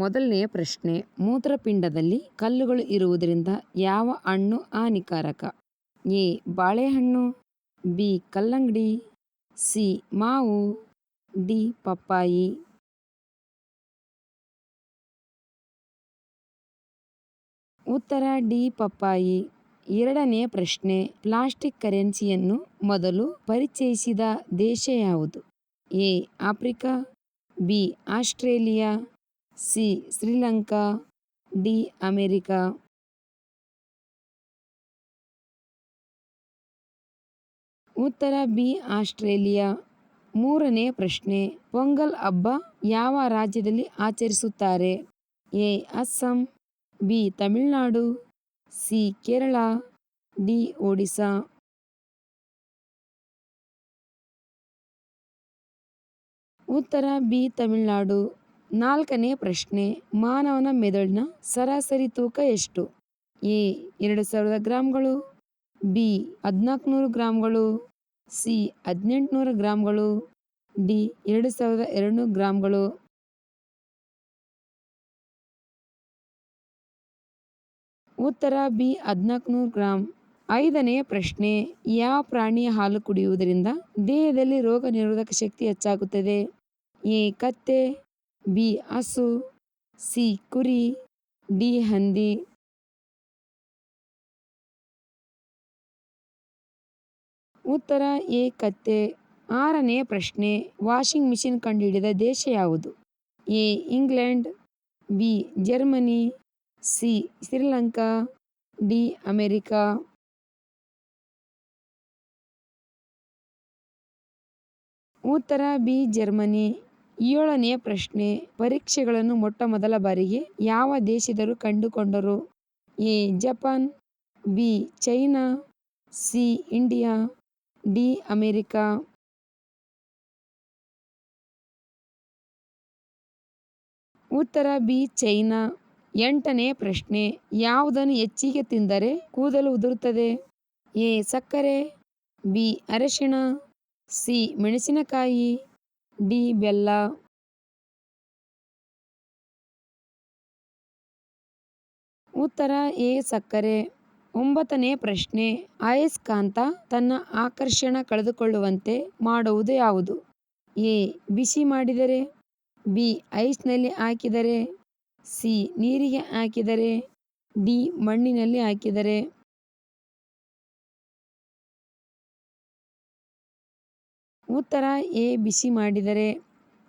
ಮೊದಲನೆಯ ಪ್ರಶ್ನೆ, ಮೂತ್ರಪಿಂಡದಲ್ಲಿ ಕಲ್ಲುಗಳು ಇರುವುದರಿಂದ ಯಾವ ಹಣ್ಣು ಹಾನಿಕಾರಕ? ಎ, ಬಾಳೆಹಣ್ಣು, ಬಿ, ಕಲ್ಲಂಗಡಿ, ಸಿ, ಮಾವು, ಡಿ, ಪಪ್ಪಾಯಿ. ಉತ್ತರ, ಡಿ, ಪಪ್ಪಾಯಿ. ಎರಡನೆಯ ಪ್ರಶ್ನೆ, ಪ್ಲಾಸ್ಟಿಕ್ ಕರೆನ್ಸಿಯನ್ನು ಮೊದಲು ಪರಿಚಯಿಸಿದ ದೇಶ ಯಾವುದು? A, Africa, B, Australia. C, Sri Lanka, D, America. ಉತ್ತರ ಬಿ, ಆಸ್ಟ್ರೇಲಿಯಾ. ಮೂರನೇ ಪ್ರಶ್ನೆ, ಪೊಂಗಲ್ ಹಬ್ಬ ಯಾವ ರಾಜ್ಯದಲ್ಲಿ ಆಚರಿಸುತ್ತಾರೆ? A, Assam, B, Tamil Nadu, C, Kerala, D, Odisha. ಉತ್ತರ ಬಿ, ತಮಿಳುನಾಡು. ನಾಲ್ಕನೇ ಪ್ರಶ್ನೆ, ಮಾನವನ ಮೆದುಳಿನ ಸರಾಸರಿ ತೂಕ ಎಷ್ಟು? ಎ, ಎರಡು ಸಾವಿರದ ಗ್ರಾಂಗಳು, ಬಿ, ಹದಿನಾಲ್ಕುನೂರು ಗ್ರಾಂಗಳು, ಸಿ, ಹದಿನೆಂಟುನೂರು ಗ್ರಾಂಗಳು, ಡಿ, ಎರಡು ಸಾವಿರದ ಎರಡು ಗ್ರಾಂಗಳು. ಉತ್ತರ, ಬಿ, ಹದಿನಾಲ್ಕುನೂರು ಗ್ರಾಂ. ಐದನೆಯ ಪ್ರಶ್ನೆ, ಯಾವ ಪ್ರಾಣಿಯ ಹಾಲು ಕುಡಿಯುವುದರಿಂದ ದೇಹದಲ್ಲಿ ರೋಗ ನಿರೋಧಕ ಶಕ್ತಿ ಹೆಚ್ಚಾಗುತ್ತದೆ? ಎ, ಕತ್ತೆ ಬಿ ಹಸು, ಸಿ ಕುರಿ, ಡಿ ಹಂದಿ. ಉತ್ತರ, ಎ ಕತ್ತೆ. ಆರನೆಯ ಪ್ರಶ್ನೆ, ವಾಷಿಂಗ್ ಮಿಷಿನ್ ಕಂಡುಹಿಡಿದ ದೇಶ ಯಾವುದು? A, England. B, Germany. C, Sri Lanka. D, America. ಉತ್ತರ, ಬಿ, ಜರ್ಮನಿ. ಏಳನೆಯ ಪ್ರಶ್ನೆ, ಪರೀಕ್ಷೆಗಳನ್ನು ಮೊಟ್ಟ ಮೊದಲ ಬಾರಿಗೆ ಯಾವ ದೇಶದರು ಕಂಡುಕೊಂಡರು? A, Japan, B, China, C, India, D, America. ಉತ್ತರ, ಬಿ, ಚೈನಾ. ಎಂಟನೇ ಪ್ರಶ್ನೆ, ಯಾವುದನ್ನು ಹೆಚ್ಚಿಗೆ ತಿಂದರೆ ಕೂದಲು ಉದುರುತ್ತದೆ? ಎ, ಸಕ್ಕರೆ, ಬಿ, ಅರಿಶಿಣ, ಸಿ, ಮೆಣಸಿನಕಾಯಿ. ಡಿ, ಬೆಲ್ಲ ಉತ್ತರ, ಎ, ಸಕ್ಕರೆ. ಒಂಬತ್ತನೇ ಪ್ರಶ್ನೆ ಅಯಸ್ಕಾಂತ ತನ್ನ ಆಕರ್ಷಣ ಕಳೆದುಕೊಳ್ಳುವಂತೆ ಮಾಡುವುದು ಯಾವುದು? ಎ, ಬಿಸಿ ಮಾಡಿದರೆ. ಬಿ, ಐಸ್ನಲ್ಲಿ ಹಾಕಿದರೆ. ಸಿ, ನೀರಿಗೆ ಹಾಕಿದರೆ. ಡಿ, ಮಣ್ಣಿನಲ್ಲಿ ಹಾಕಿದರೆ. ಉತ್ತರ ಎ ಬಿಸಿ ಮಾಡಿದರೆ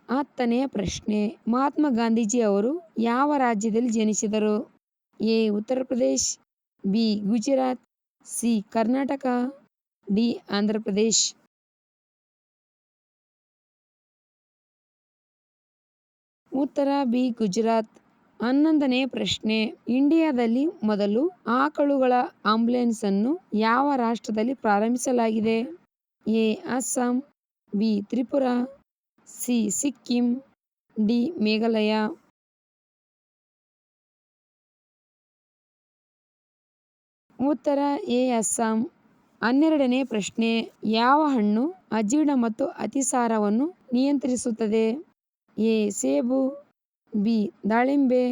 ಹತ್ತನೆಯ ಪ್ರಶ್ನೆ. ಮಹಾತ್ಮ ಗಾಂಧೀಜಿ ಅವರು ಯಾವ ರಾಜ್ಯದಲ್ಲಿ ಜನಿಸಿದರು? A, Uttar Pradesh, B, Gujarat, C, Karnataka, D, Andhra Pradesh. ಉತ್ತರ ಬಿ, ಗುಜರಾತ್. ಹನ್ನೊಂದನೇ ಪ್ರಶ್ನೆ. ಇಂಡಿಯಾದಲ್ಲಿ ಮೊದಲು ಆಕಳುಗಳ ಆಂಬ್ಯುಲೆನ್ಸ್ ಅನ್ನು ಯಾವ ರಾಷ್ಟ್ರದಲ್ಲಿ ಪ್ರಾರಂಭಿಸಲಾಗಿದೆ? A, Assam B Tripura, C. Sikkim, D. Meghalaya. ಉತ್ತರ, ಎ. ಅಸ್ಸಾಂ. ಹನ್ನೆರಡನೇ ಪ್ರಶ್ನೆ, ಯಾವ ಹಣ್ಣು ಅಜೀರ್ಣ ಮತ್ತು ಅತಿಸಾರವನ್ನು ನಿಯಂತ್ರಿಸುತ್ತದೆ? ಎ. ಸೇಬು, ಬಿ. ದಾಳಿಂಬೆ,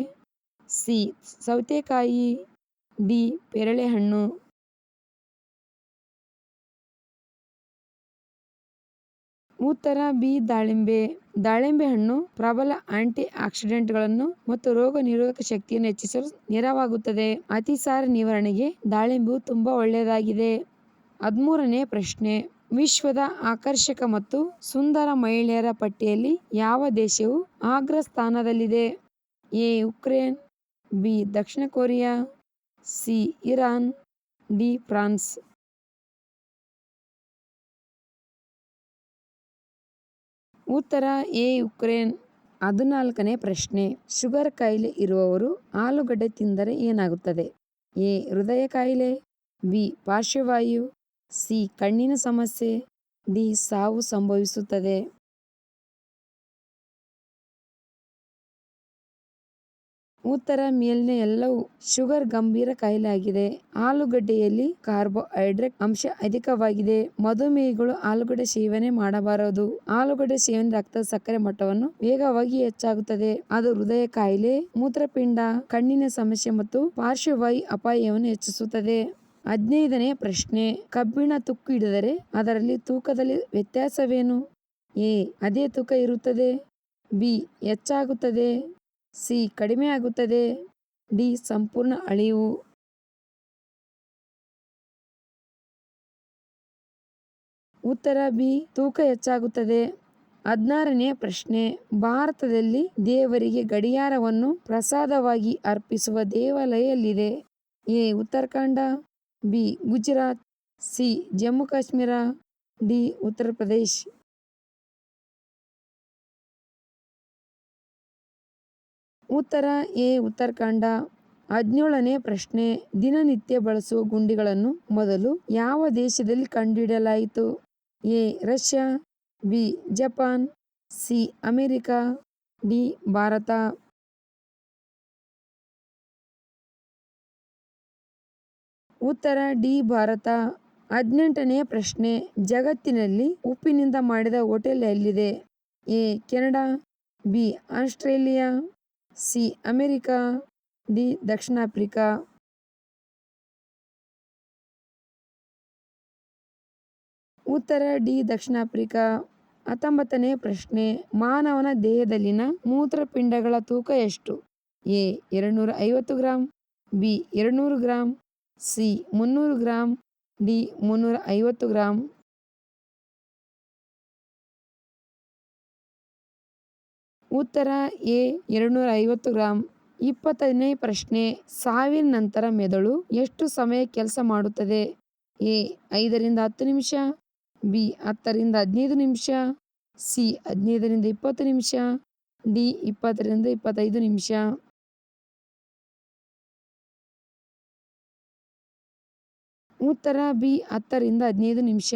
ಸಿ. ಸೌತೆಕಾಯಿ, ಡಿ. ಪೇರಳೆಹಣ್ಣು. ಉತ್ತರ ಬಿ ದಾಳಿಂಬೆ. ದಾಳಿಂಬೆ ಹಣ್ಣು ಪ್ರಬಲ ಆಂಟಿ ಆಕ್ಸಿಡೆಂಟ್ಗಳನ್ನು ಮತ್ತು ರೋಗ ನಿರೋಧಕ ಶಕ್ತಿಯನ್ನು ಹೆಚ್ಚಿಸಲು ನೆರವಾಗುತ್ತದೆ. ಅತಿಸಾರ ನಿವಾರಣೆಗೆ ದಾಳಿಂಬೆ ತುಂಬಾ ಒಳ್ಳೆಯದಾಗಿದೆ. ಹದಿಮೂರನೇ ಪ್ರಶ್ನೆ. ವಿಶ್ವದ ಆಕರ್ಷಕ ಮತ್ತು ಸುಂದರ ಮಹಿಳೆಯರ ಪಟ್ಟಿಯಲ್ಲಿ ಯಾವ ದೇಶವು ಅಗ್ರ ಸ್ಥಾನದಲ್ಲಿದೆ? A. Ukraine, B. Dakshina Korea, C. Iran, D. France. ಉತ್ತರ ಎ ಉಕ್ರೇನ್ ಹದಿನಾಲ್ಕನೇ ಪ್ರಶ್ನೆ. ಶುಗರ್ ಕಾಯಿಲೆ ಇರುವವರು ಆಲೂಗಡ್ಡೆ ತಿಂದರೆ ಏನಾಗುತ್ತದೆ? ಎ, ಹೃದಯ ಕಾಯಿಲೆ, ಬಿ, ಪಾರ್ಶ್ವವಾಯು, ಸಿ, ಕಣ್ಣಿನ ಸಮಸ್ಯೆ, ಡಿ, ಸಾವು ಸಂಭವಿಸುತ್ತದೆ. ಉತ್ತರ ಮೇಲಿನ ಎಲ್ಲವೂ ಶುಗರ್ ಗಂಭೀರ ಕಾಯಿಲೆ ಆಗಿದೆ ಆಲೂಗಡ್ಡೆಯಲ್ಲಿ ಕಾರ್ಬೋಹೈಡ್ರೇಟ್ ಅಂಶ ಅಧಿಕವಾಗಿದೆ. ಮಧುಮೇಹಿಗಳು ಆಲೂಗಡ್ಡೆ ಸೇವನೆ ಮಾಡಬಾರದು. ಆಲೂಗಡ್ಡೆ ಸೇವನೆ ರಕ್ತದ ಸಕ್ಕರೆ ಮಟ್ಟವನ್ನು ವೇಗವಾಗಿ ಹೆಚ್ಚಾಗುತ್ತದೆ. ಅದು ಹೃದಯ ಕಾಯಿಲೆ, ಮೂತ್ರಪಿಂಡ, ಕಣ್ಣಿನ ಸಮಸ್ಯೆ ಮತ್ತು ಪಾರ್ಶ್ವವಾಯು ಅಪಾಯವನ್ನು ಹೆಚ್ಚಿಸುತ್ತದೆ. ಹದಿನೈದನೇ ಪ್ರಶ್ನೆ, ಕಬ್ಬಿಣ ತುಕ್ಕು ಹಿಡಿದರೆ ಅದರಲ್ಲಿ ತೂಕದಲ್ಲಿ ವ್ಯತ್ಯಾಸವೇನು? ಎ, ಅದೇ ತೂಕ ಇರುತ್ತದೆ. ಬಿ, ಹೆಚ್ಚಾಗುತ್ತದೆ. ಸಿ, ಕಡಿಮೆ ಆಗುತ್ತದೆ. ಡಿ, ಸಂಪೂರ್ಣ ಅಳಿವು. ಉತ್ತರ ಬಿ, ತೂಕ ಹೆಚ್ಚಾಗುತ್ತದೆ. ಹದಿನಾರನೇ ಪ್ರಶ್ನೆ. ಭಾರತದಲ್ಲಿ ದೇವರಿಗೆ ಗಡಿಯಾರವನ್ನು ಪ್ರಸಾದವಾಗಿ ಅರ್ಪಿಸುವ ದೇವಾಲಯ ಎಲ್ಲಿದೆ A, Uttarakhand, B, Gujarat, C, Jammu Kashmir, D, Uttar Pradesh. ಉತ್ತರ ಎ ಉತ್ತರಾಖಂಡ ಹದಿನೇಳನೇ ಪ್ರಶ್ನೆ. ದಿನನಿತ್ಯ ಬಳಸುವ ಗುಂಡಿಗಳನ್ನು ಮೊದಲು ಯಾವ ದೇಶದಲ್ಲಿ ಕಂಡುಹಿಡಿಯಲಾಯಿತು? A Russia, B Japan, C America, D Bharat. ಉತ್ತರ ಡಿ ಭಾರತ. ಹದಿನೆಂಟನೇ ಪ್ರಶ್ನೆ. ಜಗತ್ತಿನಲ್ಲಿ ಉಪ್ಪಿನಿಂದ ಮಾಡಿದ ಹೋಟೆಲ್ ಎಲ್ಲಿದೆ? A Canada, B Australia C, America, D, Dakshina Africa. ಉತ್ತರ, ಡಿ, ದಕ್ಷಿಣ ಆಫ್ರಿಕಾ. ಹತ್ತೊಂಬತ್ತನೇ ಪ್ರಶ್ನೆ, ಮಾನವನ ದೇಹದಲ್ಲಿನ ಮೂತ್ರಪಿಂಡಗಳ ತೂಕ ಎಷ್ಟು? ಎ ಎರಡುನೂರ ಐವತ್ತು ಗ್ರಾಂ, ಬಿ, ಎರಡುನೂರು ಗ್ರಾಂ, ಸಿ, ಮುನ್ನೂರು ಗ್ರಾಂ, ಡಿ ಮುನ್ನೂರ ಐವತ್ತು ಗ್ರಾಂ. ಉತ್ತರ ಎ ಎರಡುನೂರ ಐವತ್ತು ಗ್ರಾಂ. ಇಪ್ಪತ್ತನೇ ಪ್ರಶ್ನೆ, ಸಾವಿನ ನಂತರ ಮೆದುಳು ಎಷ್ಟು ಸಮಯ ಕೆಲಸ ಮಾಡುತ್ತದೆ? ಎ, ಐದರಿಂದ ಹತ್ತು ನಿಮಿಷ, ಬಿ, ಹತ್ತರಿಂದ ಹದಿನೈದು ನಿಮಿಷ, ಸಿ, ಹದಿನೈದರಿಂದ ಇಪ್ಪತ್ತು ನಿಮಿಷ, ಡಿ, ಇಪ್ಪತ್ತರಿಂದ ಇಪ್ಪತ್ತೈದು ನಿಮಿಷ. ಉತ್ತರ ಬಿ, ಹತ್ತರಿಂದ ಹದಿನೈದು ನಿಮಿಷ.